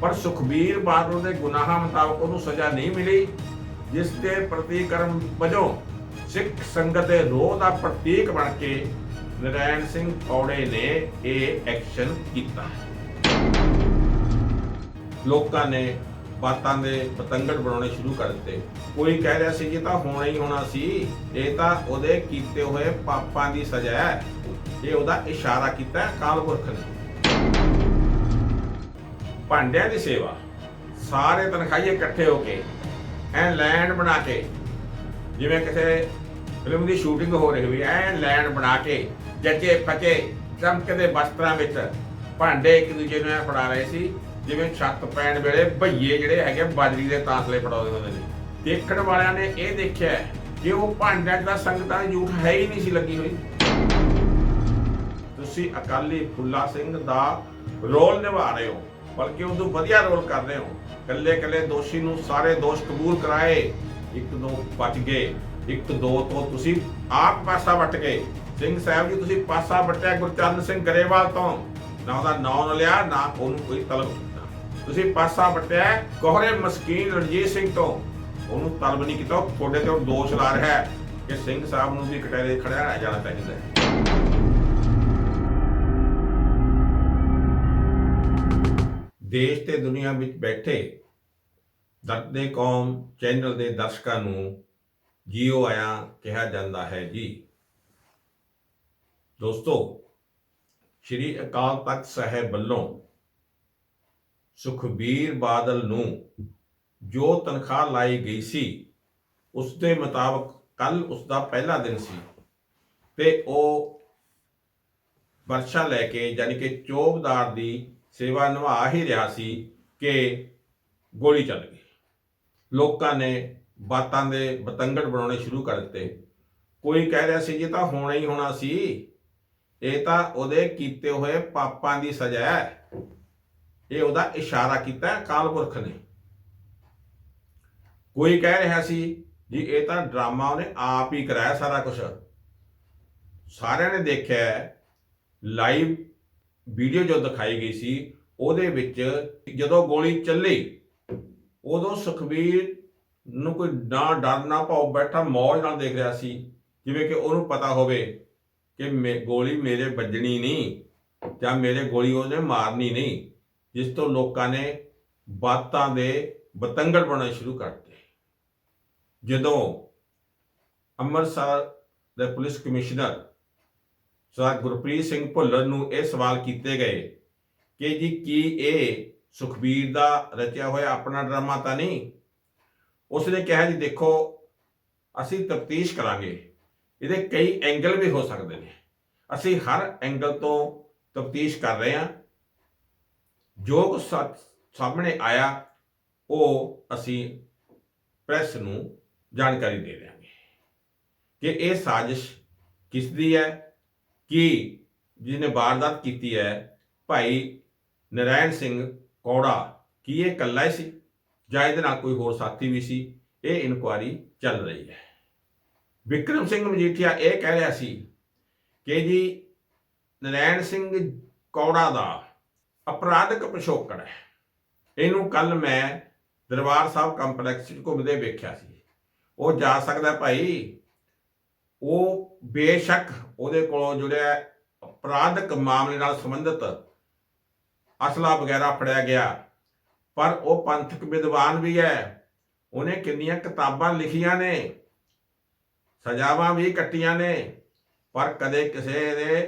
ਪਰ ਸੁਖਬੀਰ ਬਾਦਲ ਦੇ ਗੁਨਾਹਾਂ ਮੁਤਾਬਕ ਉਹਨੂੰ ਸਜ਼ਾ ਨਹੀਂ ਮਿਲੀ, ਜਿਸ ਦੇ ਪ੍ਰਤੀਕਰਮ ਵਜੋਂ ਸਿੱਖ ਸੰਗਤ ਦੇ ਰੋਹ ਦਾ ਪ੍ਰਤੀਕ ਬਣ ਕੇ ਨਰੈਣ ਸਿੰਘ ਕੌੜੇ ਨੇ ਇਹ ਐਕਸ਼ਨ ਕੀਤਾ। ਲੋਕਾਂ ਨੇ ਬਾਤਾਂ ਦੇ ਪਤੰਗੜ ਬਣਾਉਣੇ ਸ਼ੁਰੂ ਕਰ ਦਿੱਤੇ। ਕੋਈ ਕਹਿ ਰਿਹਾ ਸੀ ਇਹ ਤਾਂ ਹੋਣਾ ਹੀ ਹੋਣਾ ਸੀ, ਇਹ ਤਾਂ ਉਹਦੇ ਕੀਤੇ ਹੋਏ ਪਾਪਾਂ ਦੀ ਸਜ਼ਾ ਹੈ। ਇਹ ਉਹਦਾ ਇਸ਼ਾਰਾ ਕੀਤਾ ਹੈ ਅਕਾਲ ਨੇ। ਭਾਂਡਿਆਂ ਦੀ ਸੇਵਾ। ਸਾਰੇ ਤਨਖਾਹੀਏ ਇਕੱਠੇ ਹੋ ਕੇ ਐ ਲੈਂਡ ਬਣਾ ਕੇ, ਜਿਵੇਂ ਕਿਸੇ ਫਿਲਮ ਦੀ ਸ਼ੂਟਿੰਗ ਹੋ ਰਹੀ ਹੋਈ ਐ ਲੈਂਡ ਬਣਾ ਕੇ ਜੱਜੇ ਫੱਜੇ ਚਮਕਦੇ ਵਸਤਰਾਂ ਵਿੱਚ ਭਾਂਡੇ ਇੱਕ ਦੂਜੇ ਨੂੰ ਐਂ ਫੜਾ ਰਹੇ ਸੀ, ਜਿਵੇਂ ਛੱਤ ਪੈਣ ਵੇਲੇ ਭਈਏ ਜਿਹੜੇ ਹੈਗੇ ਬਾਜਰੀ ਦੇ ਤਾਸਲੇ ਫੜਾਉਂਦੇ ਹੁੰਦੇ ਨੇ। ਦੇਖਣ ਵਾਲਿਆਂ ਨੇ ਇਹ ਦੇਖਿਆ ਕਿ ਉਹ ਭਾਂਡਿਆਂ ਦਾ ਸੰਗਤਾਂ ਦੀ ਜੂਠ ਹੈ ਹੀ ਨਹੀਂ ਸੀ ਲੱਗੀ ਹੋਈ। ਤੁਸੀਂ ਅਕਾਲੀ ਫੁੱਲਾ ਸਿੰਘ ਦਾ ਰੋਲ ਨਿਭਾ ਰਹੇ ਹੋ। ਬਲਕਿ ਉਦੋਂ ਵਧੀਆ ਰੋਲ ਕਰ ਰਹੇ ਹੋ। ਕੱਲੇ ਕੱਲੇ ਦੋਸ਼ੀ ਨੂੰ ਸਾਰੇ ਦੋਸ਼ ਕਬੂਲ ਕਰਾਏ, ਇੱਕ ਦੋ ਬਚ ਗਏ, ਇੱਕ ਦੋ ਤੋਂ ਤੁਸੀਂ ਆਪ ਪਾਸਾ ਵੱਟ ਗਏ। ਸਿੰਘ ਸਾਹਿਬ ਜੀ, ਤੁਸੀਂ ਪਾਸਾ ਵੱਟਿਆ ਗੁਰਚਰਨ ਸਿੰਘ ਗਰੇਵਾਲ ਤੋਂ। ਨਾ ਉਹਦਾ ਨਾਂ ਨਾ ਲਿਆ, ਨਾ ਉਹਨੂੰ ਕੋਈ ਤਲਬ ਕੀਤਾ। ਤੁਸੀਂ ਪਾਸਾ ਵੱਟਿਆ ਕੋਹਰੇ ਮਸਕੀਨ ਰਣਜੀਤ ਸਿੰਘ ਤੋਂ। ਉਹਨੂੰ ਤਲਬ ਨਹੀਂ ਕੀਤਾ ਤੁਹਾਡੇ ਤੇ ਦੋਸ਼ ਲਾ ਰਿਹਾ ਹੈ ਕਿ ਸਿੰਘ ਸਾਹਿਬ ਨੂੰ ਵੀ ਕਟਹਿਰੇ ਖੜਿਆ ਜਾਣਾ ਚਾਹੀਦਾ ਹੈ। ਦੇਸ਼ ਤੇ ਦੁਨੀਆ ਵਿੱਚ ਬੈਠੇ ਦਰਦੇ ਕੌਮ, ਚੈਨਲ ਦੇ ਦਰਸ਼ਕਾਂ ਨੂੰ ਜੀਓ ਆਇਆ ਕਿਹਾ ਜਾਂਦਾ ਹੈ ਜੀ। ਦੋਸਤੋ, ਸ਼੍ਰੀ ਅਕਾਲ ਤਖਤ ਸਾਹਿਬ ਵੱਲੋਂ ਸੁਖਬੀਰ ਬਾਦਲ ਨੂੰ ਜੋ ਤਨਖਾਹ ਲਾਈ ਗਈ ਸੀ, ਉਸ ਦੇ ਮੁਤਾਬਕ ਕੱਲ ਉਸ ਦਾ ਪਹਿਲਾ ਦਿਨ ਸੀ ਤੇ ਉਹ ਵਰਸ਼ਾ ਲੈ ਕੇ ਯਾਨੀ ਕਿ ਚੋਬਦਾਰ ਦੀ ਸੇਵਾ ਨਿਭਾ ਹੀ ਰਿਹਾ ਸੀ ਕਿ ਗੋਲੀ ਚੱਲ ਗਈ। ਲੋਕਾਂ ਨੇ ਬਾਤਾਂ ਦੇ ਬਤੰਗੜ ਬਣਾਉਣੇ ਸ਼ੁਰੂ ਕਰ ਦਿੱਤੇ। ਕੋਈ ਕਹਿ ਰਿਹਾ ਸੀ, ਇਹ ਤਾਂ ਹੋਣਾ ਹੀ ਹੋਣਾ ਸੀ। ਇਹ ਤਾਂ ਉਹਦੇ ਕੀਤੇ ਹੋਏ ਪਾਪਾਂ ਦੀ ਸਜ਼ਾ ਹੈ। ਇਹ ਉਹਦਾ ਇਸ਼ਾਰਾ ਕੀਤਾ ਹੈ ਅਕਾਲ ਪੁਰਖ ਨੇ। ਕੋਈ ਕਹਿ ਰਿਹਾ ਸੀ, ਜੀ, ਇਹ ਤਾਂ ਡਰਾਮਾ ਉਹਨੇ ਆਪ ਹੀ ਕਰਾਇਆ ਸਾਰਾ ਕੁਝ ਸਾਰਿਆਂ ਨੇ ਦੇਖਿਆ ਲਾਈਵ ਵੀਡੀਓ ਜੋ ਦਿਖਾਈ ਗਈ ਸੀ, ਉਹਦੇ ਵਿੱਚ ਜਦੋਂ ਗੋਲੀ ਚੱਲੀ, ਉਦੋਂ ਸੁਖਬੀਰ ਨੂੰ ਕੋਈ ਨਾ ਡਰ ਨਾ ਭਾਉ ਬੈਠਾ ਮੌਜ ਨਾਲ ਦੇਖ ਰਿਹਾ ਸੀ, ਜਿਵੇਂ ਕਿ ਉਹਨੂੰ ਪਤਾ ਹੋਵੇ ਕਿ ਮੇ- ਗੋਲੀ ਮੇਰੇ ਵੱਜਣੀ ਨਹੀਂ ਜਾਂ ਮੇਰੇ ਗੋਲੀ ਉਹਨੇ ਮਾਰਨੀ ਨਹੀਂ, ਜਿਸ ਤੋਂ ਲੋਕਾਂ ਨੇ ਬਾਤਾਂ ਦੇ ਬਤੰਗੜ ਬਣਾਉਣੇ ਸ਼ੁਰੂ ਕਰਤੇ ਜਦੋਂ ਅੰਮ੍ਰਿਤਸਰ ਦੇ ਪੁਲਿਸ ਕਮਿਸ਼ਨਰ ਸਰਦਾਰ ਗੁਰਪ੍ਰੀਤ ਸਿੰਘ ਭੁੱਲਰ ਨੂੰ ਇਹ ਸਵਾਲ ਕੀਤੇ ਗਏ ਕਿ ਜੀ ਕੀ ਇਹ ਸੁਖਬੀਰ ਦਾ ਰਚਿਆ ਹੋਇਆ ਆਪਣਾ ਡਰਾਮਾ ਤਾਂ ਨਹੀਂ? ਉਸਨੇ ਕਿਹਾ ਜੀ, ਦੇਖੋ, ਅਸੀਂ ਤਫਤੀਸ਼ ਕਰਾਂਗੇ। ਇਹਦੇ ਕਈ ਐਂਗਲ ਵੀ ਹੋ ਸਕਦੇ ਨੇ। ਅਸੀਂ ਹਰ ਐਂਗਲ ਤੋਂ ਤਫਤੀਸ਼ ਕਰ ਰਹੇ ਹਾਂ। ਜੋ ਕੁਛ ਸਾਹਮਣੇ ਆਇਆ, ਉਹ ਅਸੀਂ ਪ੍ਰੈਸ ਨੂੰ ਜਾਣਕਾਰੀ ਦੇ ਦਿਆਂਗੇ ਕਿ ਇਹ ਸਾਜ਼ਿਸ਼ ਕਿਸ ਦੀ ਹੈ? ਕਿ ਜਿਹਨੇ ਵਾਰਦਾਤ ਕੀਤੀ ਹੈ, ਭਾਈ ਨਰਾਇਣ ਸਿੰਘ ਕੌੜਾ, ਕੀ ਇਹ ਇਕੱਲਾ ਹੀ ਸੀ? ਜਾਂ ਇਹਦੇ ਨਾਲ ਕੋਈ ਹੋਰ ਸਾਥੀ ਵੀ ਸੀ? ਇਹ ਇਨਕੁਆਰੀ ਚੱਲ ਰਹੀ ਹੈ। ਵਿਕਰਮ ਸਿੰਘ ਮਜੀਠੀਆ ਇਹ ਕਹਿ ਰਿਹਾ ਸੀ ਕਿ ਜੀ ਨਰਾਇਣ ਸਿੰਘ ਕੌੜਾ ਦਾ ਅਪਰਾਧਿਕ ਪਿਛੋਕੜ ਹੈ। ਇਹਨੂੰ ਕੱਲ ਮੈਂ ਦਰਬਾਰ ਸਾਹਿਬ ਕੰਪਲੈਕਸ ਵਿੱਚ ਘੁੰਮਦੇ ਵੇਖਿਆ ਸੀ। ਉਹ ਜਾ ਸਕਦਾ ਭਾਈ, ਉਹ ਬੇਸ਼ੱਕ ਉਹਦੇ ਕੋਲੋਂ ਜਿਹੜਾ ਅਪਰਾਧਕ ਮਾਮਲੇ ਨਾਲ ਸੰਬੰਧਿਤ ਅਸਲਾ ਵਗੈਰਾ ਫੜਿਆ ਗਿਆ, ਪਰ ਉਹ ਪੰਥਕ ਵਿਦਵਾਨ ਵੀ ਹੈ, ਉਹਨੇ ਕਿੰਨੀਆਂ ਕਿਤਾਬਾਂ ਲਿਖੀਆਂ ਨੇ, ਸਜ਼ਾਵਾਂ ਵੀ ਕੱਟੀਆਂ ਨੇ, ਪਰ ਕਦੇ ਕਿਸੇ ਦੇ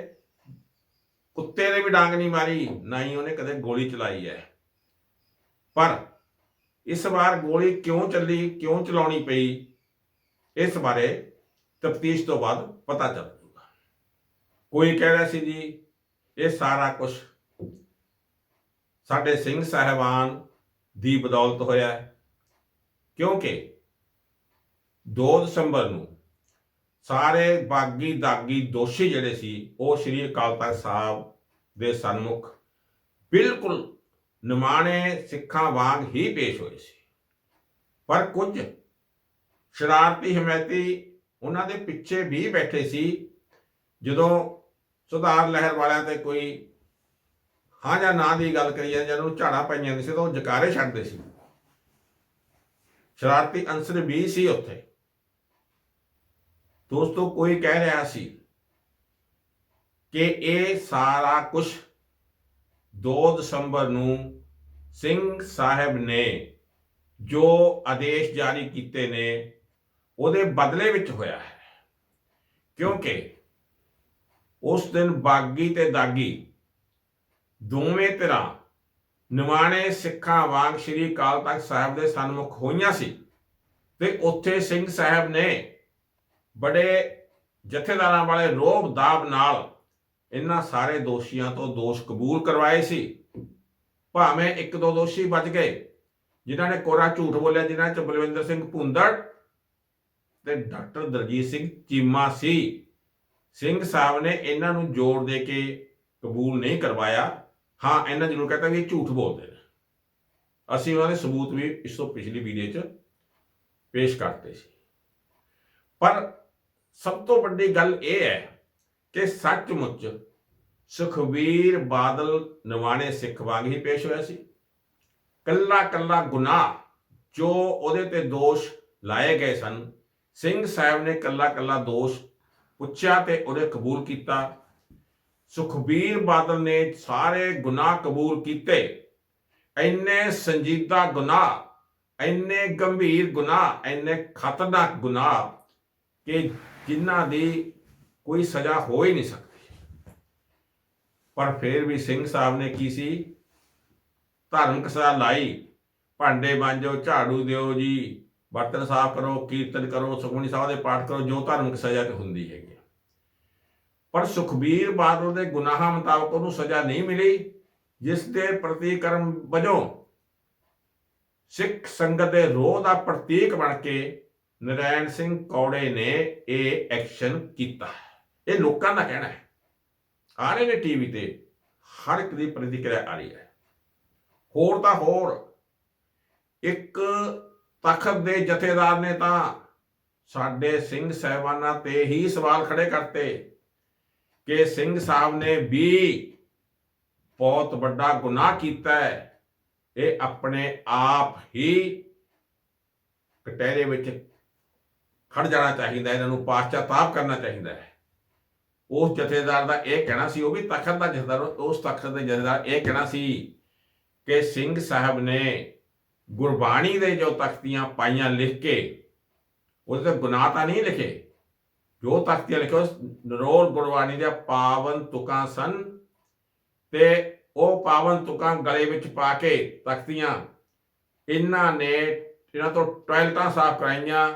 ਕੁੱਤੇ ਨੇ ਵੀ ਡਾਂਗ ਨਹੀਂ ਮਾਰੀ, ਨਾ ਹੀ ਉਹਨੇ ਕਦੇ ਗੋਲੀ ਚਲਾਈ ਹੈ। ਪਰ ਇਸ ਵਾਰ ਗੋਲੀ ਕਿਉਂ ਚੱਲੀ, ਕਿਉਂ ਚਲਾਉਣੀ ਪਈ, ਇਸ ਬਾਰੇ ਤਫਤੀਸ਼ ਤੋਂ ਬਾਅਦ ਪਤਾ ਚੱਲ ਜੂਗਾ ਕੋਈ ਕਹਿ ਰਿਹਾ ਸੀ ਜੀ, ਇਹ ਸਾਰਾ ਕੁਝ ਸਾਡੇ ਸਿੰਘ ਸਾਹਿਬਾਨ ਦੀ ਬਦੌਲਤ ਹੋਇਆ ਹੈ। ਕਿਉਂਕਿ 2 ਦਸੰਬਰ ਨੂੰ ਸਾਰੇ ਬਾਗੀ ਦਾਗੀ ਦੋਸ਼ੀ ਜਿਹੜੇ ਸੀ, ਉਹ ਸ੍ਰੀ ਅਕਾਲ ਤਖਤ ਸਾਹਿਬ ਦੇ ਸਨਮੁਖ ਬਿਲਕੁਲ ਨਿਮਾਣੇ ਸਿੱਖਾਂ ਵਾਂਗ ਹੀ ਪੇਸ਼ ਹੋਏ ਸੀ। ਪਰ ਕੁਝ ਸ਼ਰਾਰਤੀ ਹਮਾਇਤੀ ਉਹਨਾਂ ਦੇ ਪਿੱਛੇ ਵੀ ਬੈਠੇ ਸੀ। ਜਦੋਂ ਸੁਧਾਰ ਲਹਿਰ ਵਾਲਿਆਂ ਤੇ ਕੋਈ ਹਾਂ ਜਾਂ ਨਾ ਦੀ ਗੱਲ ਕਰੀ ਜਾਂਦੇ, ਜਦੋਂ ਝਾੜਾ ਪਾਈਆਂ ਜਾਂਦੀ ਸੀ ਤਾਂ ਉਹ ਜਕਾਰੇ ਛੱਡਦੇ ਸੀ। ਸ਼ਰਾਰਤੀ ਅੰਸਰ ਵੀ ਸੀ ਉੱਥੇ। ਦੋਸਤੋ, ਕੋਈ ਕਹਿ ਰਿਹਾ ਸੀ ਕਿ ਇਹ ਸਾਰਾ ਕੁਝ 2 ਦਸੰਬਰ ਨੂੰ ਸਿੰਘ ਸਾਹਿਬ ਨੇ ਜੋ ਆਦੇਸ਼ ਜਾਰੀ ਕੀਤੇ ਨੇ ਉਹਦੇ ਬਦਲੇ ਵਿੱਚ ਹੋਇਆ ਹੈ। ਕਿਉਂਕਿ ਉਸ ਦਿਨ ਬਾਗੀ ਤੇ ਦਾਗੀ ਦੋਵੇਂ ਧਿਰਾਂ ਨਿਮਾਣੇ ਸਿੱਖਾਂ ਵਾਂਗ ਸ੍ਰੀ ਅਕਾਲ ਤਖਤ ਸਾਹਿਬ ਦੇ ਸਨਮੁਖ ਹੋਈਆਂ ਸੀ ਤੇ ਉੱਥੇ ਸਿੰਘ ਸਾਹਿਬ ਨੇ ਬੜੇ ਜਥੇਦਾਰਾਂ ਵਾਲੇ ਰੋਬ ਦਾਬ ਨਾਲ ਇਹਨਾਂ ਸਾਰੇ ਦੋਸ਼ੀਆਂ ਤੋਂ ਦੋਸ਼ ਕਬੂਲ ਕਰਵਾਏ ਸੀ। ਭਾਵੇਂ ਇੱਕ ਦੋ ਦੋਸ਼ੀ ਬਚ ਗਏ, ਜਿਨ੍ਹਾਂ ਨੇ ਕੋਰਾ ਝੂਠ ਬੋਲਿਆ, ਜਿਨ੍ਹਾਂ ਚ ਬਲਵਿੰਦਰ ਸਿੰਘ ਭੁੰਦੜ ਤੇ ਡਾਕਟਰ ਦਲਜੀਤ ਸਿੰਘ ਚੀਮਾ ਸੀ। ਸਿੰਘ ਸਾਹਿਬ ਨੇ ਇਹਨਾਂ ਨੂੰ ਜੋੜ ਦੇ ਕੇ ਕਬੂਲ ਨਹੀਂ ਕਰਵਾਇਆ। ਹਾਂ, ਇਹਨਾਂ ਜ਼ਰੂਰ ਕਹਤਾ ਵੀ ਇਹ ਝੂਠ ਬੋਲਦੇ ਨੇ। ਅਸੀਂ ਉਹਨਾਂ ਦੇ ਸਬੂਤ ਵੀ ਇਸ ਤੋਂ ਪਿਛਲੀ ਵੀਡੀਓ 'ਚ ਪੇਸ਼ ਕਰਤੇ ਸੀ। ਪਰ ਸਭ ਤੋਂ ਵੱਡੀ ਗੱਲ ਇਹ ਹੈ ਕਿ ਸੱਚਮੁੱਚ ਸੁਖਬੀਰ ਬਾਦਲ ਨਵਾਣੇ ਸਿੱਖ ਵਾਂਗ ਹੀ ਪੇਸ਼ ਹੋਇਆ ਸੀ। ਕੱਲਾ ਕੱਲਾ ਗੁਨਾਹ ਜੋ ਉਹਦੇ ਤੇ ਦੋਸ਼ ਲਾਏ ਗਏ ਸਨ ਸਿੰਘ ਸਾਹਿਬ ਨੇ ਕੱਲਾ ਕੱਲਾ ਦੋਸ਼ ਪੁੱਛਿਆ ਤੇ ਉਹਨੇ ਕਬੂਲ ਕੀਤਾ। ਸੁਖਬੀਰ ਬਾਦਲ ਨੇ ਸਾਰੇ ਗੁਨਾਹ ਕਬੂਲ ਕੀਤੇ। ਇੰਨੇ ਸੰਜੀਦਾ ਗੁਨਾਹ, ਇੰਨੇ ਗੰਭੀਰ ਗੁਨਾਹ, ਇੰਨੇ ਖਤਰਨਾਕ ਗੁਨਾਹ ਕਿ ਜਿਨ੍ਹਾਂ ਦੀ ਕੋਈ ਸਜ਼ਾ ਹੋ ਹੀ ਨਹੀਂ ਸਕਦੀ। ਪਰ ਫਿਰ ਵੀ ਸਿੰਘ ਸਾਹਿਬ ਨੇ ਕੀ ਸੀ? ਧਾਰਮਿਕ ਸਜ਼ਾ ਲਾਈ। ਭਾਂਡੇ ਮਾਂਜੋ, ਝਾੜੂ ਦਿਓ ਜੀ। ਬਰਤਨ ਸਾਫ਼ ਕਰੋ, ਕੀਰਤਨ ਕਰੋ, ਸੁਖਮਨੀ ਸਾਹਿਬ ਦੇ ਪਾਠ ਕਰੋ, ਜੋ ਧਾਰਮਿਕ ਸਜ਼ਾ ਤੇ ਹੁੰਦੀ ਹੈਗੀ ਪਰ ਸੁਖਬੀਰ ਬਾਦਲ ਦੇ ਗੁਨਾਹਾਂ ਮੁਤਾਬਕ ਉਹਨੂੰ ਸਜ਼ਾ ਨਹੀਂ ਮਿਲੀ, ਜਿਸ ਦੇ ਪ੍ਰਤੀਕਰਮ ਵਜੋਂ ਸਿੱਖ ਸੰਗਤ ਦੇ ਰੋਹ ਦਾ ਪ੍ਰਤੀਕ ਬਣ ਕੇ ਨਰੈਣ ਸਿੰਘ ਕੌੜੇ ਨੇ ਇਹ ਐਕਸ਼ਨ ਕੀਤਾ। ਇਹ ਲੋਕਾਂ ਦਾ ਕਹਿਣਾ ਹੈ। ਆ ਰਹੇ ਨੇ ਟੀਵੀ ਤੇ, ਹਰ ਇੱਕ ਦੀ ਪ੍ਰਤੀਕਿਰਿਆ ਆ ਰਹੀ ਹੈ। ਹੋਰ ਤਾਂ ਹੋਰ, ਇੱਕ ਤਖਤ ਦੇ ਜਥੇਦਾਰ ਨੇ ਤਾਂ ਸਾਡੇ ਸਿੰਘ ਸਹਿਬਾਨਾਂ ਤੇ ਹੀ ਸਵਾਲ ਖੜੇ ਕਰਤੇ ਕਿ ਸਿੰਘ ਸਾਹਿਬ ਨੇ ਵੀ ਬਹੁਤ ਵੱਡਾ ਗੁਨਾਹ ਕੀਤਾ ਹੈ। ਇਹ ਆਪਣੇ ਆਪ ਹੀ ਕਟਹਿਰੇ ਵਿੱਚ ਖੜ ਜਾਣਾ ਚਾਹੀਦਾ ਇਹਨਾਂ ਨੂੰ ਪਾਸ਼ਚਾਤਾਪ ਕਰਨਾ ਚਾਹੀਦਾ ਹੈ। ਉਸ ਜਥੇਦਾਰ ਦਾ ਇਹ ਕਹਿਣਾ ਸੀ, ਉਹ ਵੀ ਤਖਤ ਦਾ ਜਥੇਦਾਰ, ਉਸ ਤਖਤ ਦੇ ਜਥੇਦਾਰ ਇਹ ਕਹਿਣਾ ਸੀ ਕਿ ਸਿੰਘ ਸਾਹਿਬ ਨੇ ਗੁਰਬਾਣੀ ਦੇ ਜੋ ਤਖਤੀਆਂ ਪਾਈਆਂ ਲਿਖ ਕੇ, ਉਹਦੇ ਤੇ ਗੁਨਾਹ ਤਾਂ ਨਹੀਂ ਲਿਖੇ। ਜੋ ਤਖਤੀਆਂ ਲਿਖੋ ਨਰੋਲ ਗੁਰਬਾਣੀ ਦੇ ਪਾਵਨ ਤੁਕਾਂ ਸਨ ਤੇ ਉਹ ਪਾਵਨ ਤੁਕਾਂ ਗਲੇ ਵਿੱਚ ਪਾ ਕੇ ਤਖਤੀਆਂ, ਇਹਨਾਂ ਨੇ ਇਹਨਾਂ ਤੋਂ ਟਾਇਲਟਾਂ ਸਾਫ਼ ਕਰਾਈਆਂ।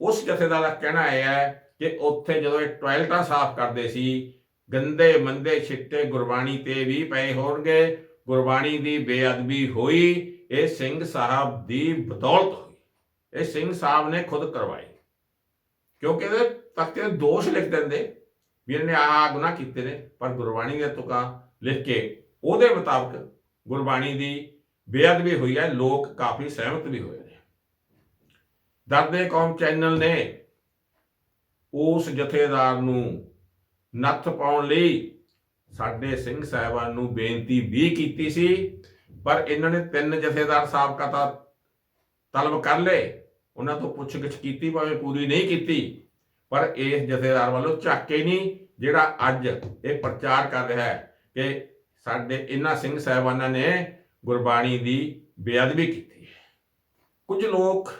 ਉਸ ਜਥੇਦਾਰ ਦਾ ਕਹਿਣਾ ਇਹ ਹੈ ਕਿ ਉੱਥੇ ਜਦੋਂ ਇਹ ਟਾਇਲਟਾਂ ਸਾਫ਼ ਕਰਦੇ ਸੀ, ਗੰਦੇ ਮੰਦੇ ਛਿੱਟੇ ਗੁਰਬਾਣੀ ਤੇ ਵੀ ਪਏ ਹੋਣਗੇ। ਗੁਰਬਾਣੀ ਦੀ ਬੇਅਦਬੀ ਹੋਈ ਇਹ ਸਿੰਘ ਸਾਹਿਬ ਦੀ ਬਦੌਲਤ ਹੋਈ। ਇਹ ਸਿੰਘ ਸਾਹਿਬ ਨੇ ਖੁਦ ਕਰਵਾਈ। ਕਿਉਂਕਿ ਇਹਦੇ ਤਖਤੇ ਦੋਸ਼ ਲਿਖ ਦਿੰਦੇ ਵੀ ਇਹਨੇ ਆਹ ਗੁਨਾਹ ਕੀਤੇ ਨੇ, ਪਰ ਗੁਰਬਾਣੀ ਦੇ ਤੁਕਾਂ ਲਿਖ ਕੇ ਉਹਦੇ ਮੁਤਾਬਕ ਗੁਰਬਾਣੀ ਦੀ ਬੇਅਦਬੀ ਹੋਈ ਹੈ, ਲੋਕ ਕਾਫੀ ਸਹਿਮਤ ਵੀ ਹੋਏ ਨੇ। ਦਰਦੇ ਕੌਮ ਚੈਨਲ ਨੇ ਉਸ ਜਥੇਦਾਰ ਨੂੰ ਨੱਥ ਪਾਉਣ ਲਈ ਸਾਡੇ ਸਿੰਘ ਸਾਹਿਬਾਨ ਨੂੰ ਬੇਨਤੀ ਵੀ ਕੀਤੀ ਸੀ ਪਰ ਇਹਨਾਂ ਨੇ ਤਿੰਨ ਜਥੇਦਾਰ ਸਾਬਕਾ ਤਾਂ ਤਲਬ ਕਰ ਲਏ। ਉਹਨਾਂ ਤੋਂ ਪੁੱਛਗਿੱਛ ਕੀਤੀ, ਭਾਵੇਂ ਪੂਰੀ ਨਹੀਂ ਕੀਤੀ, ਪਰ ਇਸ ਜਥੇਦਾਰ ਵੱਲੋਂ ਝਾਕੇ ਨਹੀਂ, ਜਿਹੜਾ ਅੱਜ ਇਹ ਪ੍ਰਚਾਰ ਕਰ ਰਿਹਾ ਹੈ ਕਿ ਸਾਡੇ ਇਹਨਾਂ ਸਿੰਘ ਸਾਹਿਬਾਨਾਂ ਨੇ ਗੁਰਬਾਣੀ ਦੀ ਬੇਅਦਬੀ ਕੀਤੀ ਹੈ। ਕੁਝ ਲੋਕ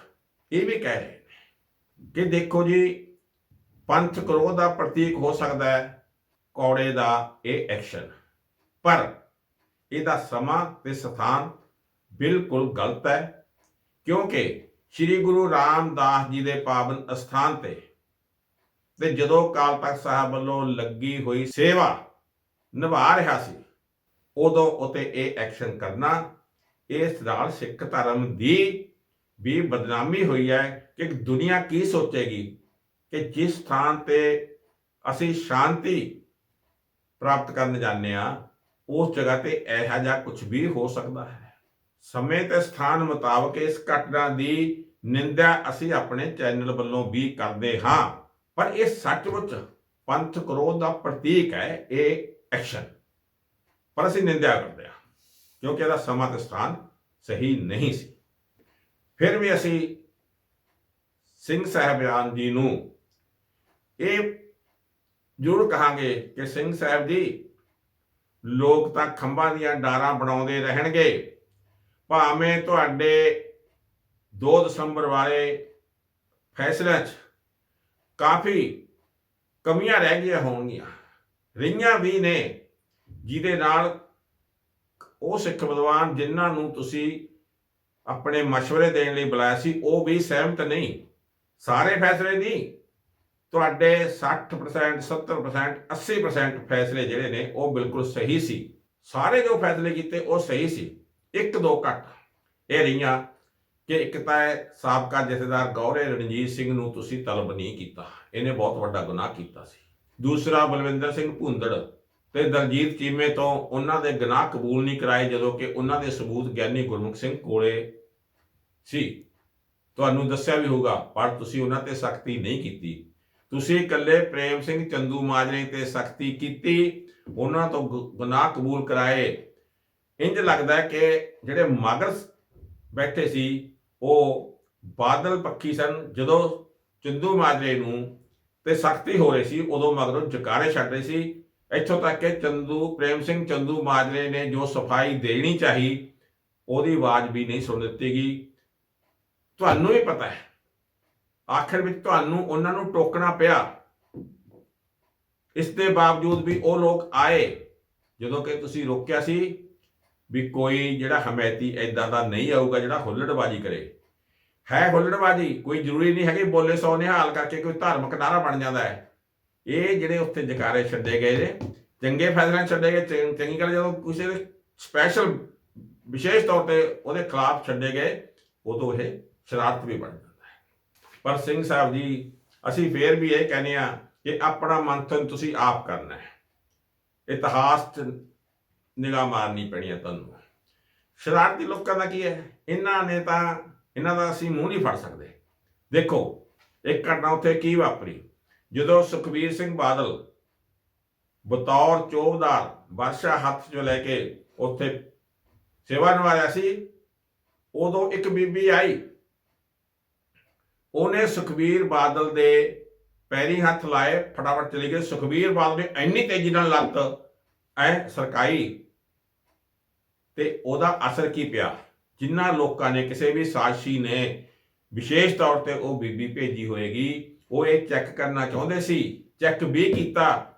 ਇਹ ਵੀ ਕਹਿ ਰਹੇ ਨੇ ਕਿ ਦੇਖੋ ਜੀ, ਪੰਥ ਕਰੋਧ ਦਾ ਪ੍ਰਤੀਕ ਹੋ ਸਕਦਾ ਹੈ, ਕੌੜੇ ਦਾ ਇਹ ਐਕਸ਼ਨ। ਪਰ ਇਹਦਾ ਸਮਾਂ ਤੇ ਸਥਾਨ ਬਿਲਕੁਲ ਗਲਤ ਹੈ, ਕਿਉਂਕਿ ਸ੍ਰੀ ਗੁਰੂ ਰਾਮਦਾਸ ਜੀ ਦੇ ਪਾਵਨ ਅਸਥਾਨ ਤੇ ਤੇ ਜਦੋਂ ਕਾਲ ਤਖਤ ਸਾਹਿਬ ਵੱਲੋਂ ਲੱਗੀ ਹੋਈ ਸੇਵਾ ਨਿਭਾ ਰਿਹਾ ਸੀ, ਉਦੋਂ ਉਤੇ ਇਹ ਐਕਸ਼ਨ ਕਰਨਾ, ਇਸ ਨਾਲ ਸਿੱਖ ਧਰਮ ਦੀ ਵੀ ਬਦਨਾਮੀ ਹੋਈ ਹੈ ਕਿ ਦੁਨੀਆ ਕੀ ਸੋਚੇਗੀ ਕਿ ਜਿਸ ਸਥਾਨ ਤੇ ਅਸੀਂ ਸ਼ਾਂਤੀ ਪ੍ਰਾਪਤ ਕਰਨ ਜਾਂਦੇ ਆ ਉਸ ਜਗ੍ਹਾ ਤੇ ਇਹੋ ਜਿਹਾ ਕੁਝ ਵੀ ਹੋ ਸਕਦਾ ਹੈ। ਸਮੇਂ ਤੇ ਸਥਾਨ ਮੁਤਾਬਕ ਇਸ ਘਟਨਾ ਦੀ ਨਿੰਦਿਆ ਅਸੀਂ ਆਪਣੇ ਚੈਨਲ ਵੱਲੋਂ ਵੀ ਕਰਦੇ ਹਾਂ। ਪਰ ਇਹ ਸੱਚਮੁੱਚ ਪੰਥ ਕਰੋਧ ਦਾ ਪ੍ਰਤੀਕ ਹੈ, ਇਹ ਐਕਸ਼ਨ ਪਰ ਅਸੀਂ ਨਿੰਦਿਆ ਕਰਦੇ ਹਾਂ, ਕਿਉਂਕਿ ਇਹਦਾ ਸਮਾਂ ਤੇ ਸਥਾਨ ਸਹੀ ਨਹੀਂ ਸੀ। ਫਿਰ ਵੀ ਅਸੀਂ ਸਿੰਘ ਸਾਹਿਬਾਨ ਜੀ ਨੂੰ ਇਹ ਜ਼ਰੂਰ ਕਹਾਂਗੇ ਕਿ ਸਿੰਘ ਸਾਹਿਬ ਜੀ ਲੋਕ ਤਾਂ ਖੰਭਾਂ ਦੀਆਂ ਡਾਰਾਂ ਬਣਾਉਂਦੇ ਰਹਿਣਗੇ। ਭਾਵੇਂ ਤੁਹਾਡੇ 2 ਦਸੰਬਰ ਵਾਲੇ ਫੈਸਲਿਆਂ 'ਚ ਕਾਫੀ ਕਮੀਆਂ ਰਹਿ ਗਈਆਂ ਹੋਣਗੀਆਂ। ਰਹੀਆਂ ਵੀ ਨੇ, ਜਿਹਦੇ ਨਾਲ ਉਹ ਸਿੱਖ ਵਿਦਵਾਨ ਜਿਨ੍ਹਾਂ ਨੂੰ ਤੁਸੀਂ ਆਪਣੇ مشਵਰੇ ਦੇਣ ਲਈ ਬੁਲਾਇਆ ਸੀ, ਉਹ ਵੀ ਸਹਿਮਤ ਨਹੀਂ। ਸਾਰੇ ਫੈਸਲੇ ਨਹੀਂ। ਤੁਹਾਡੇ 60% 70% 80% ਫੈਸਲੇ ਜਿਹੜੇ ਨੇ, ਉਹ ਬਿਲਕੁਲ ਸਹੀ ਸੀ। ਸਾਰੇ ਜੋ ਫੈਸਲੇ ਕੀਤੇ, ਉਹ ਸਹੀ ਸੀ। ਇੱਕ ਦੋ ਘੱਟ। ਇਹ ਰਹੀਆਂ ਕਿ ਇੱਕ ਤਾਂ ਸਾਬਕਾ ਜਥੇਦਾਰ ਗੌਰੇ ਰਣਜੀਤ ਸਿੰਘ ਨੂੰ ਤੁਸੀਂ ਤਲਬ ਨਹੀਂ ਕੀਤਾ। ਇਹਨੇ ਬਹੁਤ ਵੱਡਾ ਗੁਨਾਹ ਕੀਤਾ ਸੀ। ਦੂਸਰਾ ਬਲਵਿੰਦਰ ਸਿੰਘ ਭੁੰਦੜ ਤੇ ਦਲਜੀਤ ਚੀਮੇ ਤੋਂ ਉਹਨਾਂ ਦੇ ਗੁਨਾਹ ਕਬੂਲ ਨਹੀਂ ਕਰਾਏ, ਜਦੋਂ ਕਿ ਉਹਨਾਂ ਦੇ ਸਬੂਤ ਗਿਆਨੀ ਗੁਰਮੁਖ ਸਿੰਘ ਕੋਲੇ ਸੀ। ਤੁਹਾਨੂੰ ਦੱਸਿਆ ਵੀ ਹੋਊਗਾ, ਪਰ ਤੁਸੀਂ ਉਹਨਾਂ ਤੇ ਸਖਤੀ ਨਹੀਂ ਕੀਤੀ। ਤੁਸੀਂ ਇਕੱਲੇ ਪ੍ਰੇਮ ਸਿੰਘ ਚੰਦੂ ਮਾਜਰੇ ਤੇ ਸਖਤੀ ਕੀਤੀ, ਉਹਨਾਂ ਤੋਂ ਗੁ- ਗੁਨਾਹ ਕਬੂਲ ਕਰਾਏ। ਇੰਜ ਲੱਗਦਾ ਹੈ ਕਿ ਜਿਹੜੇ ਮਗਰ ਬੈਠੇ ਸੀ, ਉਹ ਬਾਦਲ ਪੱਖੀ ਸਨ। ਜਦੋਂ ਚੰਦੂ ਮਾਜਰੇ ਨੂੰ ਤੇ ਸਖਤੀ ਹੋ ਰਹੀ ਸੀ, ਉਦੋਂ ਮਗਰੋਂ ਜਕਾਰੇ ਛੱਡ ਰਹੇ ਸੀ। ਇੱਥੋਂ ਤੱਕ ਕਿ ਚੰਦੂ, ਪ੍ਰੇਮ ਸਿੰਘ ਚੰਦੂ ਮਾਜਰੇ ਨੇ ਜੋ ਸਫ਼ਾਈ ਦੇਣੀ ਚਾਹੀ, ਉਹਦੀ ਆਵਾਜ਼ ਵੀ ਨਹੀਂ ਸੁਣ ਦਿੱਤੀ ਗਈ। ਤੁਹਾਨੂੰ ਵੀ ਪਤਾ ਹੈ ਆਖਰ ਵਿੱਚ ਤੁਹਾਨੂੰ ਉਹਨਾਂ ਨੂੰ ਟੋਕਣਾ ਪਿਆ। ਇਸ ਦੇ ਬਾਵਜੂਦ ਵੀ ਉਹ ਲੋਕ ਆਏ, ਜਦੋਂ ਕਿ ਤੁਸੀਂ ਰੋਕਿਆ ਸੀ ਵੀ ਕੋਈ ਜਿਹੜਾ ਹਮਾਇਤੀ ਐਦਾਂ ਦਾ ਨਹੀਂ ਆਊਗਾ ਜਿਹੜਾ ਹੁੱਲੜਬਾਜੀ ਕਰੇ। ਹੈ ਹੁੱਲੜਬਾਜੀ, ਕੋਈ ਜ਼ਰੂਰੀ ਨਹੀਂ ਹੈ ਕਿ ਬੋਲੇ ਸੌ ਨਿਹਾਲ ਕਰਕੇ ਕੋਈ ਧਾਰਮਿਕ ਨਾਰਾ ਬਣ ਜਾਂਦਾ ਹੈ। ਇਹ ਜਿਹੜੇ ਉੱਥੇ ਜਕਾਰੇ ਛੱਡੇ ਗਏ ਨੇ, ਚੰਗੇ ਫੈਸਲੇ ਛੱਡੇ ਗਏ, ਚੰ- ਚੰਗੀ ਗੱਲ ਜਦੋਂ ਕਿਸੇ ਦੇ ਸਪੈਸ਼ਲ ਵਿਸ਼ੇਸ਼ ਤੌਰ ਤੇ ਉਹਦੇ ਖਿਲਾਫ ਛੱਡੇ ਗਏ, ਉਦੋਂ ਇਹ ਸ਼ਰਾਰਤ ਵੀ ਬਣਦਾ ਪਰ ਸਿੰਘ ਸਾਹਿਬ ਜੀ, ਅਸੀਂ ਫੇਰ ਵੀ ਇਹ ਕਹਿੰਦੇ ਆ ਕਿ ਆਪਣਾ ਮੰਥਨ ਤੁਸੀਂ ਆਪ ਕਰਨਾ ਹੈ। ਇਤਿਹਾਸ 'ਚ ਨਿਗਾਹ ਮਾਰਨੀ ਪੈਣੀ ਹੈ ਤੁਹਾਨੂੰ। ਸ਼ਰਾਰਤੀ ਲੋਕਾਂ ਦਾ ਕੀ ਹੈ? ਇਹਨਾਂ ਨੇ ਤਾਂ, ਇਹਨਾਂ ਦਾ ਅਸੀਂ ਮੂੰਹ ਨਹੀਂ ਫੜ ਸਕਦੇ। ਦੇਖੋ, ਇੱਕ ਘਟਨਾ ਉੱਥੇ ਕੀ ਵਾਪਰੀ? ਜਦੋਂ ਸੁਖਬੀਰ ਸਿੰਘ ਬਾਦਲ ਬਤੌਰ ਚੋਬਦਾਰ ਬਾਦਸ਼ਾਹ ਹੱਥ 'ਚ ਲੈ ਕੇ ਉੱਥੇ ਸੇਵਾ ਨਿਭਾਇਆ ਸੀ, ਉਦੋਂ ਇੱਕ ਬੀਬੀ ਆਈ। ਉਹਨੇ ਸੁਖਬੀਰ ਬਾਦਲ ਦੇ ਪੈਰੀ ਹੱਥ ਲਾਏ, ਫਟਾਫਟ ਚਲੀ ਗਏ। ਸੁਖਬੀਰ ਬਾਦਲ ਨੇ ਇੰਨੀ ਤੇਜ਼ੀ ਨਾਲ ਲੱਤ, ਐ ਸਰਕਾਈ ਤੇ ਉਹਦਾ ਅਸਰ ਕੀ ਪਿਆ? ਜਿਨ੍ਹਾਂ ਲੋਕਾਂ ਨੇ, ਕਿਸੇ ਵੀ ਸਾਜ਼ਿਸ਼ੀ ਨੇ ਵਿਸ਼ੇਸ਼ ਤੌਰ ਤੇ ਉਹ ਬੀਬੀ ਭੇਜੀ ਹੋਏਗੀ, ਉਹ ਇਹ ਚੈੱਕ ਕਰਨਾ ਚਾਹੁੰਦੇ ਸੀ। ਚੈੱਕ ਵੀ ਕੀਤਾ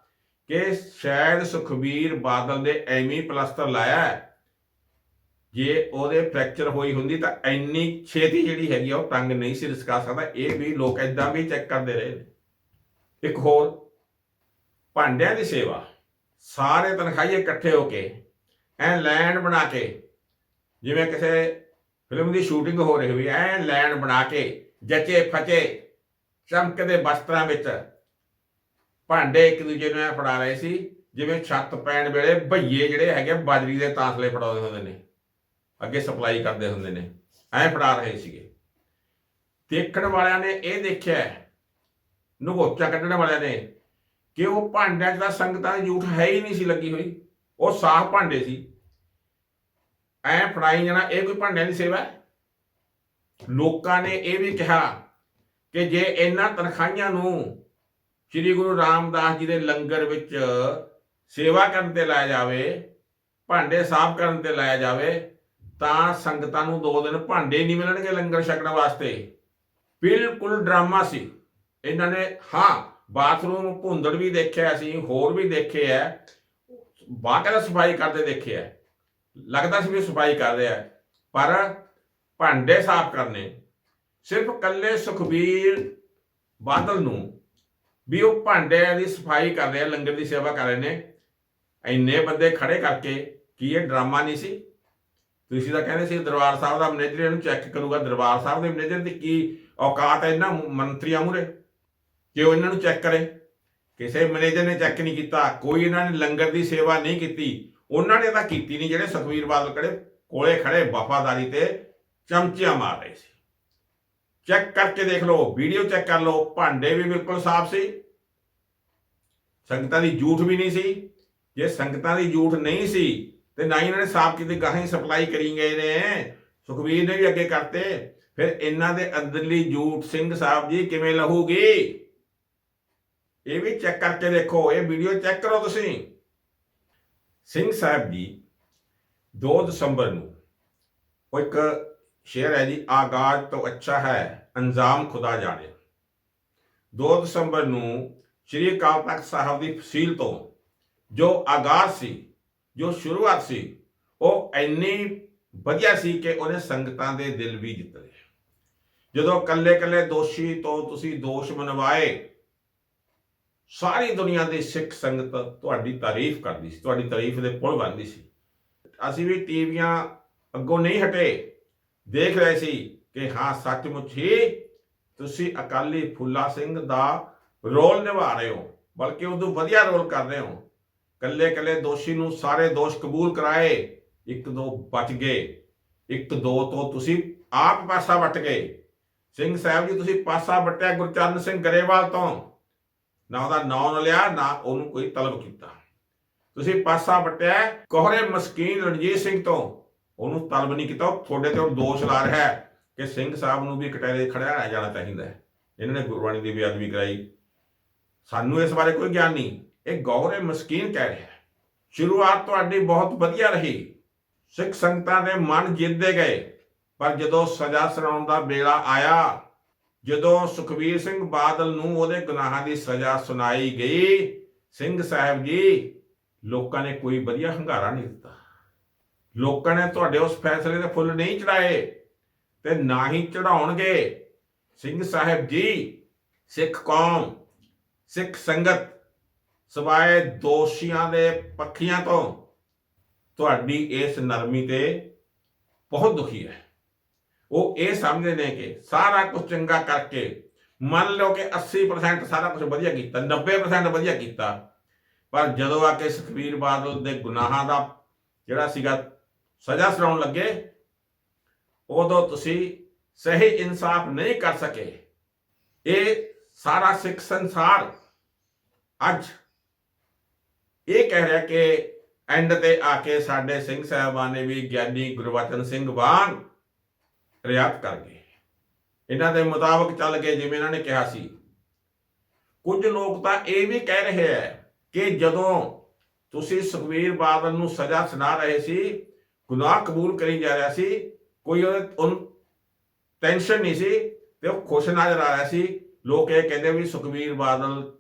ਕਿ ਸ਼ਾਇਦ ਸੁਖਬੀਰ ਬਾਦਲ ਦੇ ਐਵੇਂ ਹੀ ਲਾਇਆ ਜੇ ਉਹਦੇ ਫ੍ਰੈਕਚਰ ਹੋਈ ਹੁੰਦੀ ਤਾਂ ਇੰਨੀ ਛੇਤੀ ਜਿਹੜੀ ਹੈਗੀ ਆ ਉਹ ਟੰਗ ਨਹੀਂ ਸੀ ਰਿਸਕਾ ਸਕਦਾ। ਇਹ ਵੀ ਲੋਕ ਇਦਾਂ ਵੀ ਚੈੱਕ ਕਰਦੇ ਰਹੇ ਨੇ। ਇੱਕ ਹੋਰ, ਭਾਂਡਿਆਂ ਦੀ ਸੇਵਾ। ਸਾਰੇ ਤਨਖਾਹੀਏ ਇਕੱਠੇ ਹੋ ਕੇ ਐ ਲੈਂਡ ਬਣਾ ਕੇ, ਜਿਵੇਂ ਕਿਸੇ ਫਿਲਮ ਦੀ ਸ਼ੂਟਿੰਗ ਹੋ ਰਹੀ ਹੋਈ ਐ ਲੈਂਡ ਬਣਾ ਕੇ, ਜਚੇ ਫਚੇ, ਚਮਕਦੇ ਵਸਤਰਾਂ ਵਿੱਚ, ਭਾਂਡੇ ਇੱਕ ਦੂਜੇ ਨੂੰ ਐ ਫੜਾ ਰਹੇ ਸੀ, ਜਿਵੇਂ ਛੱਤ ਪੈਣ ਵੇਲੇ ਭਈਏ ਜਿਹੜੇ ਹੈਗੇ ਬਾਜਰੀ ਦੇ ਤਾਸਲੇ ਫੜਾਉਂਦੇ ਹੁੰਦੇ ਨੇ। ਅੱਗੇ ਸਪਲਾਈ ਕਰਦੇ ਹੁੰਦੇ ਨੇ। ਐ ਫੜਾ ਰਹੇ ਸੀਗੇ। ਦੇਖਣ ਵਾਲਿਆਂ ਨੇ ਇਹ ਦੇਖਿਆ ਨਗੋਚਾ ਕੱਢਣ ਵਾਲਿਆਂ ਨੇ, ਕਿ ਉਹ ਭਾਂਡਿਆਂ 'ਚ ਤਾਂ ਸੰਗਤਾਂ ਦੀ ਜੂਠ ਹੈ ਹੀ ਨਹੀਂ ਸੀ ਲੱਗੀ ਹੋਈ। ਉਹ ਸਾਫ਼ ਭਾਂਡੇ ਸੀ। ਐ ਫੜਾਈ ਜਾਣਾ, ਇਹ ਕੋਈ ਭਾਂਡਿਆਂ ਦੀ ਸੇਵਾ ਹੈ? ਲੋਕਾਂ ਨੇ ਇਹ ਵੀ ਕਿਹਾ ਕਿ ਜੇ ਇਹਨਾਂ ਤਨਖਾਹੀਆਂ ਨੂੰ ਸ੍ਰੀ ਗੁਰੂ ਰਾਮਦਾਸ ਜੀ ਦੇ ਲੰਗਰ ਵਿੱਚ ਸੇਵਾ ਕਰਨ ਤੇ ਲਾਇਆ ਜਾਵੇ, ਭਾਂਡੇ ਸਾਫ਼ ਕਰਨ ਤੇ ਲਾਇਆ ਜਾਵੇ ਤਾਂ ਸੰਗਤਾਂ ਨੂੰ ਦੋ ਦਿਨ ਭਾਂਡੇ ਨਹੀਂ ਮਿਲਣਗੇ ਲੰਗਰ ਛਕਣ ਵਾਸਤੇ। ਬਿਲਕੁਲ ਡਰਾਮਾ ਸੀ। ਇਹਨਾਂ ਨੇ, ਹਾਂ, ਬਾਥਰੂਮ ਭੁੰਦੜ ਵੀ ਦੇਖਿਆ ਸੀ, ਹੋਰ ਵੀ ਦੇਖੇ ਐ ਬਾਕਾਇਦਾ ਸਫ਼ਾਈ ਕਰਦੇ ਦੇਖੇ ਐ ਲੱਗਦਾ ਸੀ ਵੀ ਸਫ਼ਾਈ ਕਰ ਰਿਹਾ। ਪਰ ਭਾਂਡੇ ਸਾਫ਼ ਕਰਨੇ, ਸਿਰਫ ਕੱਲੇ ਸੁਖਬੀਰ ਬਾਦਲ ਨੂੰ ਵੀ ਉਹ ਭਾਂਡਿਆਂ ਦੀ ਸਫ਼ਾਈ ਕਰ ਰਹੇ ਲੰਗਰ ਦੀ ਸੇਵਾ ਕਰ ਰਹੇ ਨੇ। ਇੰਨੇ ਬੰਦੇ ਖੜੇ ਕਰਕੇ ਕੀ ਇਹ ਡਰਾਮਾ ਨਹੀਂ ਸੀ? ਤੁਸੀਂ ਤਾਂ ਕਹਿੰਦੇ ਸੀ ਦਰਬਾਰ ਸਾਹਿਬ ਦਾ ਮੈਨੇਜਰ ਇਹਨੂੰ ਚੈੱਕ ਕਰੂਗਾ, ਦਰਬਾਰ ਸਾਹਿਬ ਦੇ ਮੈਨੇਜਰ ਦੀ ਕੀ ਔਕਾਤ ਹੈ ਇਹਨਾਂ ਮੰਤਰੀਆਂ ਮੂਰੇ ਕਿ ਉਹ ਇਹਨਾਂ ਨੂੰ ਚੈੱਕ ਕਰੇ? ਕਿਸੇ ਮੈਨੇਜਰ ਨੇ ਚੈੱਕ ਨਹੀਂ ਕੀਤਾ, ਕੋਈ ਇਹਨਾਂ ਨੇ ਲੰਗਰ ਦੀ ਸੇਵਾ ਨਹੀਂ ਕੀਤੀ, ਉਹਨਾਂ ਨੇ ਤਾਂ ਕੀਤੀ ਨਹੀਂ, ਜਿਹੜੇ ਸੁਖਵੀਰ ਬਾਦਲ ਕੜੇ ਕੋਲੇ ਖੜੇ ਵਫਾਦਾਰੀ ਤੇ ਚਮਚਿਆਂ ਮਾਰ ਰਹੇ ਸੀ। ਚੈੱਕ ਕਰਕੇ ਦੇਖ ਲਓ ਵੀਡੀਓ ਚੈੱਕ ਕਰ ਲਓ, ਭਾਂਡੇ ਵੀ ਬਿਲਕੁਲ ਸਾਫ਼ ਸੀ। ਸੰਗਤਾਂ ਦੀ ਝੂਠ ਵੀ ਨਹੀਂ ਸੀ। ਜੇ ਸੰਗਤਾਂ ਦੀ ਝੂਠ ਨਹੀਂ ਸੀ ਤੇ ਨਾ ਹੀ ਇਹਨਾਂ ਨੇ ਸਾਫ਼ ਕੀਤੀ, ਗਾਹਾਂ ਸਪਲਾਈ ਕਰੀ ਗਏ ਨੇ। ਸੁਖਬੀਰ ਨੇ ਵੀ ਅੱਗੇ ਕਰਤੇ। ਫਿਰ ਇਹਨਾਂ ਦੇ ਅੰਦਰਲੀ ਝੂਠ ਸਿੰਘ ਸਾਹਿਬ ਜੀ ਕਿਵੇਂ ਲਹੂਗੀ? ਇਹ ਵੀ ਚੈੱਕ ਕਰਕੇ ਦੇਖੋ, ਇਹ ਵੀਡੀਓ ਚੈੱਕ ਕਰੋ ਤੁਸੀਂ। ਸਿੰਘ ਸਾਹਿਬ ਜੀ 2 ਦਸੰਬਰ ਨੂੰ ਉਹ ਇੱਕ ਸ਼ੇਰ ਹੈ ਜੀ, ਆਗਾਜ਼ ਤੋਂ ਅੱਛਾ ਹੈ, ਅੰਜਾਮ ਖੁਦਾ ਜਾਣੇ। 2 ਦਸੰਬਰ ਨੂੰ ਸ਼੍ਰੀ ਅਕਾਲ ਤਖਤ ਸਾਹਿਬ ਦੀ ਫਸੀਲ ਤੋਂ ਜੋ ਆਗਾਜ਼ ਸੀ ਜੋ ਸ਼ੁਰੂਆਤ ਸੀ, ਉਹ ਇੰਨੀ ਵਧੀਆ ਸੀ ਕਿ ਉਹਨੇ ਸੰਗਤਾਂ ਦੇ ਦਿਲ ਵੀ ਜਿੱਤ ਲਏ। ਜਦੋਂ ਕੱਲੇ-ਕੱਲੇ ਦੋਸ਼ੀ ਤੋਂ ਤੁਸੀਂ ਦੋਸ਼ ਮਨਵਾਏ, ਸਾਰੀ ਦੁਨੀਆ ਦੀ ਸਿੱਖ ਸੰਗਤ ਤੁਹਾਡੀ ਤਾਰੀਫ ਕਰਦੀ ਸੀ, ਤੁਹਾਡੀ ਤਾਰੀਫ ਦੇ ਪੁਲ ਬਣਦੀ ਸੀ। ਅਸੀਂ ਵੀ ਟੀਵੀਆਂ ਅੱਗੋਂ ਨਹੀਂ ਹਟੇ, ਦੇਖ ਰਹੇ ਸੀ ਕਿ ਹਾਂ, ਸੱਚਮੁੱਚ ਹੀ ਤੁਸੀਂ ਅਕਾਲੀ ਫੁੱਲਾ ਸਿੰਘ ਦਾ ਰੋਲ ਨਿਭਾ ਰਹੇ ਹੋ, ਬਲਕਿ ਉਦੋਂ ਵਧੀਆ ਰੋਲ ਕਰ ਰਹੇ ਹੋ। ਕੱਲੇ ਕੱਲੇ ਦੋਸ਼ੀ ਨੂੰ ਸਾਰੇ ਦੋਸ਼ ਕਬੂਲ ਕਰਾਏ। ਇੱਕ ਦੋ ਬਚ ਗਏ। ਇੱਕ ਦੋ ਤੋਂ ਤੁਸੀਂ ਆਪ ਪਾਸਾ ਵੱਟ ਗਏ। ਸਿੰਘ ਸਾਹਿਬ ਜੀ, ਤੁਸੀਂ ਪਾਸਾ ਵੱਟਿਆ ਗੁਰਚਰਨ ਸਿੰਘ ਗਰੇਵਾਲ ਤੋਂ। ਨਾ ਉਹਦਾ ਨਾਂ ਨਾ ਲਿਆ, ਨਾ ਉਹਨੂੰ ਕੋਈ ਤਲਬ ਕੀਤਾ। ਤੁਸੀਂ ਪਾਸਾ ਵੱਟਿਆ ਕੋਹਰੇ ਮਸਕੀਨ ਰਣਜੀਤ ਸਿੰਘ ਤੋਂ। ਉਹਨੂੰ ਤਲਬ ਨਹੀਂ ਕੀਤਾ, ਉਹ ਤੁਹਾਡੇ ਤੇ ਉਹ ਦੋਸ਼ ਲਾ ਰਿਹਾ ਹੈ ਕਿ ਸਿੰਘ ਸਾਹਿਬ ਨੂੰ ਵੀ ਕਟਹਿਰੇ ਖੜਿਆ ਜਾਣਾ ਚਾਹੀਦਾ ਹੈ। ਇਹਨਾਂ ਨੇ ਗੁਰਬਾਣੀ ਦੀ ਬੇਅਦਬੀ ਕਰਾਈ। ਸਾਨੂੰ ਇਸ ਬਾਰੇ ਕੋਈ ਗਿਆਨ ਨਹੀਂ। ਇਹ ਗੌਰੇ ਮਸਕੀਨ ਕਹਿ ਰਿਹਾ ਸ਼ੁਰੂਆਤ ਤੁਹਾਡੀ ਬਹੁਤ ਵਧੀਆ ਰਹੀ। ਸਿੱਖ ਸੰਗਤਾਂ ਦੇ ਮਨ ਜਿੱਤਦੇ ਗਏ। ਪਰ ਜਦੋਂ ਸਜ਼ਾ ਸੁਣਾਉਣ ਦਾ ਵੇਲਾ ਆਇਆ, ਜਦੋਂ ਸੁਖਬੀਰ ਸਿੰਘ ਬਾਦਲ ਨੂੰ ਉਹਦੇ ਗੁਨਾਹਾਂ ਦੀ ਸਜ਼ਾ ਸੁਣਾਈ ਗਈ, ਸਿੰਘ ਸਾਹਿਬ ਜੀ, ਲੋਕਾਂ ਨੇ ਕੋਈ ਵਧੀਆ ਹੰਗਾਰਾ ਨਹੀਂ ਦਿੱਤਾ। ਲੋਕਾਂ ਨੇ ਤੁਹਾਡੇ ਉਸ ਫੈਸਲੇ ਦੇ ਫੁੱਲ ਨਹੀਂ ਚੜਾਏ ਤੇ ਨਾ ਹੀ ਚੜਾਉਣਗੇ। ਸਿੰਘ ਸਾਹਿਬ ਜੀ, ਸਿੱਖ ਕੌਮ, ਸਿੱਖ ਸੰਗਤ ਸਵਾਏ ਦੋਸ਼ੀਆਂ ਦੇ ਪੱਖੀਆਂ ਤੋਂ ਤੁਹਾਡੀ ਇਸ ਨਰਮੀ ਤੇ ਬਹੁਤ ਦੁਖੀ ਹੈ। ਉਹ ਇਹ ਸਮਝਦੇ ਨੇ ਕਿ ਸਾਰਾ ਕੁਝ ਚੰਗਾ ਕਰਕੇ ਮੰਨ ਲਓ ਕਿ 80% ਸਾਰਾ ਕੁਝ ਵਧੀਆ ਕੀਤਾ 90% ਵਧੀਆ ਕੀਤਾ, ਪਰ ਜਦੋਂ ਆ ਕੇ ਸੁਖਬੀਰ ਬਾਦਲ ਦੇ ਗੁਨਾਹਾਂ ਦਾ ਜਿਹੜਾ ਸੀਗਾ ਸਜ਼ਾ ਸੁਣਾਉਣ ਲੱਗੇ, ਉਦੋਂ ਤੁਸੀਂ ਸਹੀ ਇਨਸਾਫ ਨਹੀਂ ਕਰ ਸਕੇ। ਇਹ ਸਾਰਾ ਸਿੱਖ ਸੰਸਾਰ ਅੱਜ ਇਹ ਕਹਿ ਰਿਹਾ ਕਿ ਐਂਡ ਤੇ ਆ ਕੇ ਸਾਡੇ ਸਿੰਘ ਸਾਹਿਬਾਨ ਨੇ ਵੀ ਗਿਆਨੀ ਗੁਰਵਚਨ ਸਿੰਘ ਵਾਂਗ ਰਿਆਤ ਕਰ ਗਏ। ਇਹਨਾਂ ਦੇ ਮੁਤਾਬਕ ਚੱਲ ਕੇ ਜਿਵੇਂ ਇਹਨਾਂ ਨੇ ਕਿਹਾ ਸੀ। ਕੁਝ ਲੋਕ ਤਾਂ ਇਹ ਵੀ ਕਹਿ ਰਹੇ ਹੈ ਕਿ ਜਦੋਂ ਤੁਸੀਂ ਸੁਖਵੀਰ ਬਾਦਲ ਨੂੰ ਸਜ਼ਾ ਸੁਣਾ ਰਹੇ ਸੀ, ਗੁਨਾਹ ਕਬੂਲ ਕਰੀ ਜਾ ਰਿਹਾ ਸੀ, ਕੋਈ ਉਹਨੂੰ ਟੈਨਸ਼ਨ ਨਹੀਂ ਸੀ ਤੇ ਉਹ ਖੁਸ਼ ਨਜ਼ਰ ਆ ਰਿਹਾ ਸੀ, ਲੋਕ ਇਹ ਕਹਿੰਦੇ ਵੀ ਸੁਖਵੀਰ ਬਾਦਲ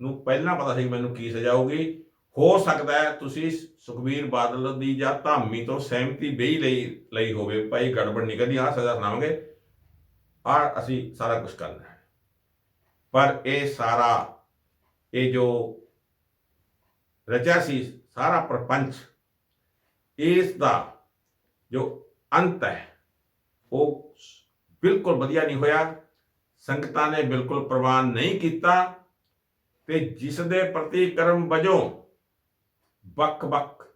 ਨੂੰ ਪਹਿਲਾਂ ਪਤਾ ਸੀ ਮੈਨੂੰ ਕੀ ਸਜ਼ਾ ਹੋਊਗੀ। ਹੋ ਸਕਦਾ ਹੈ ਤੁਸੀਂ ਸੁਖਬੀਰ ਬਾਦਲ ਦੀ ਜਾਂ ਧਾਮੀ ਤੋਂ ਸਹਿਮਤੀ ਬਈ ਲਈ ਲਈ ਹੋਵੇ। ਭਾਈ ਗੜਬੜ ਨਹੀਂ ਕਦੀ ਆਹ ਸਜ਼ਾ ਸੁਣਾਵਾਂਗੇ। ਆ ਅਸੀਂ ਸਾਰਾ ਕੁਝ ਕਰਨਾ ਹੈ ਪਰ ਇਹ ਸਾਰਾ, ਇਹ ਜੋ ਰਚਿਆ ਸੀ, ਸਾਰਾ ਪ੍ਰਪੰਚ, ਇਸ ਦਾ ਜੋ ਅੰਤ ਹੈ, ਉਹ ਬਿਲਕੁਲ ਵਧੀਆ ਨਹੀਂ ਹੋਇਆ। ਸੰਗਤਾਂ ਨੇ ਬਿਲਕੁਲ ਪ੍ਰਵਾਨ ਨਹੀਂ ਕੀਤਾ ਤੇ ਜਿਸ ਦੇ ਪ੍ਰਤੀਕਰਮ ਵਜੋਂ ਵੱਖ-ਵੱਖ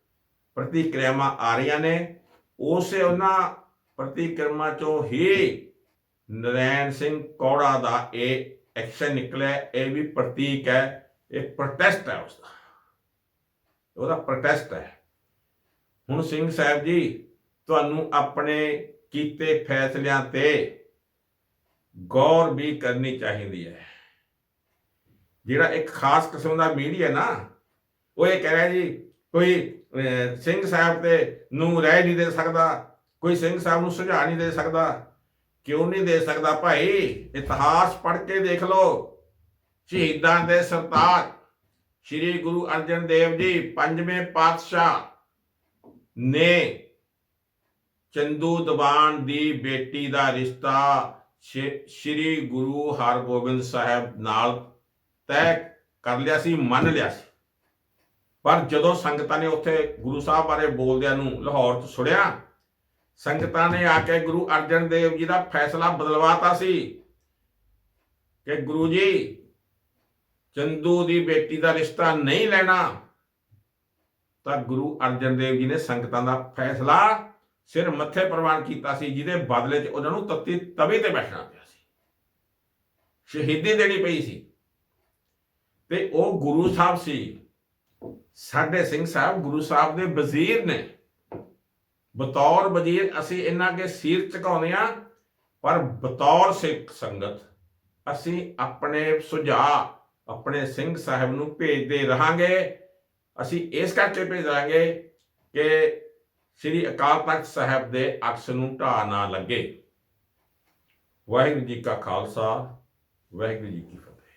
ਪ੍ਰਤੀਕਿਰਿਆਵਾਂ ਆ ਰਹੀਆਂ ਨੇ। ਉਸੇ ਉਹਨਾਂ ਪ੍ਰਤੀਕਿਰਮਾਂ ਚੋਂ ਹੀ ਨਰੈਣ ਸਿੰਘ ਕੌੜਾ ਦਾ ਇਹ ਐਕਸ਼ਨ ਨਿਕਲਿਆ। ਇਹ ਵੀ ਪ੍ਰਤੀਕ ਹੈ, ਇਹ ਪ੍ਰੋਟੈਸਟ ਹੈ ਉਸਦਾ। ਉਹਦਾ ਪ੍ਰੋਟੈਸਟ ਹੈ। ਹੁਣ ਸਿੰਘ ਸਾਹਿਬ ਜੀ, ਤੁਹਾਨੂੰ ਆਪਣੇ ਕੀਤੇ ਫੈਸਲਿਆਂ ਤੇ ਗੌਰ ਵੀ ਕਰਨੀ ਚਾਹੀਦੀ ਹੈ। ਜਿਹੜਾ ਇੱਕ ਖਾਸ ਕਿਸਮ ਦਾ ਮੀਡੀਆ ਨਾ ਉਹ ਇਹ ਕਹਿ ਰਿਹਾ ਜੀ, ਕੋਈ ਸਿੰਘ ਸਾਹਿਬ ਤੇ ਨੂੰ ਰਹਿ ਨਹੀਂ ਦੇ ਸਕਦਾ, ਕੋਈ ਸਿੰਘ ਸਾਹਿਬ ਨੂੰ ਸੁਝਾਅ ਨਹੀਂ ਦੇ ਸਕਦਾ। ਕਿਉਂ ਨਹੀਂ ਦੇ ਸਕਦਾ ਭਾਈ? ਇਤਿਹਾਸ ਪੜ੍ਹ ਕੇ ਦੇਖ ਲਓ। ਸ਼ਹੀਦਾਂ ਦੇ ਸਰਤਾਜ, ਸ੍ਰੀ ਗੁਰੂ ਅਰਜਨ ਦੇਵ ਜੀ, ਪੰਜਵੇਂ ਪਾਤਸ਼ਾਹ ਨੇ ਚੰਦੂ ਦਬਾਨ ਦੀ ਬੇਟੀ ਦਾ ਰਿਸ਼ਤਾ ਸ਼੍ਰੀ- ਸ਼੍ਰੀ ਗੁਰੂ ਹਰਗੋਬਿੰਦ ਸਾਹਿਬ ਨਾਲ ਤੈਅ ਕਰ ਲਿਆ ਸੀ, ਮੰਨ ਲਿਆ ਸੀ। ਪਰ ਜਦੋਂ ਸੰਗਤਾਂ ਨੇ ਉੱਥੇ ਗੁਰੂ ਸਾਹਿਬ ਬਾਰੇ ਬੋਲਦਿਆਂ ਨੂੰ ਲਾਹੌਰ ਤੋਂ ਸੁਣਿਆ ਸੰਗਤਾਂ ਨੇ ਆ ਕੇ ਗੁਰੂ ਅਰਜਨ ਦੇਵ ਜੀ ਦਾ ਫੈਸਲਾ ਬਦਲਵਾਤਾ ਸੀ ਕਿ ਗੁਰੂ ਜੀ, ਚੰਦੂ ਦੀ ਬੇਟੀ ਦਾ ਰਿਸ਼ਤਾ ਨਹੀਂ ਲੈਣਾ, ਤਾਂ ਗੁਰੂ ਅਰਜਨ ਦੇਵ ਜੀ ਨੇ ਸੰਗਤਾਂ ਦਾ ਫੈਸਲਾ ਸਿਰ ਮੱਥੇ ਪ੍ਰਵਾਨ ਕੀਤਾ ਸੀ, ਜਿਹਦੇ ਬਦਲੇ 'ਚ ਉਹਨਾਂ ਨੂੰ ਤੱਤੀ ਤਵੇ ਤੇ ਬੈਠਣਾ ਪਿਆ ਸੀ। ਸ਼ਹੀਦੀ ਦੇਣੀ ਪਈ ਸੀ। ਤੇ ਉਹ ਗੁਰੂ ਸਾਹਿਬ ਸੀ ਸਾਡੇ ਸਿੰਘ ਸਾਹਿਬ, ਗੁਰੂ ਸਾਹਿਬ ਦੇ ਵਜ਼ੀਰ ਨੇ। ਬਤੌਰ ਵਜ਼ੀਰ ਅਸੀਂ ਇਹਨਾਂ ਕੇ ਸਿਰ ਝੁਕਾਉਂਦੇ ਆ ਪਰ ਬਤੌਰ ਸਿੱਖ ਸੰਗਤ ਅਸੀਂ ਆਪਣੇ ਸੁਝਾਅ ਆਪਣੇ ਸਿੰਘ ਸਾਹਿਬ ਨੂੰ ਭੇਜਦੇ ਰਹਾਂਗੇ। ਅਸੀਂ ਇਸ ਕਰਕੇ ਭੇਜ ਰਹਾਂਗੇ ਕਿ ਸ੍ਰੀ ਅਕਾਲ ਤਖਤ ਸਾਹਿਬ ਦੇ ਅਕਸ ਨੂੰ ਢਾਹ ਨਾ ਲੱਗੇ। ਵਾਹਿਗੁਰੂ ਜੀ ਕਾ ਖਾਲਸਾ, ਵਾਹਿਗੁਰੂ ਜੀ ਕੀ ਫਤਿਹ।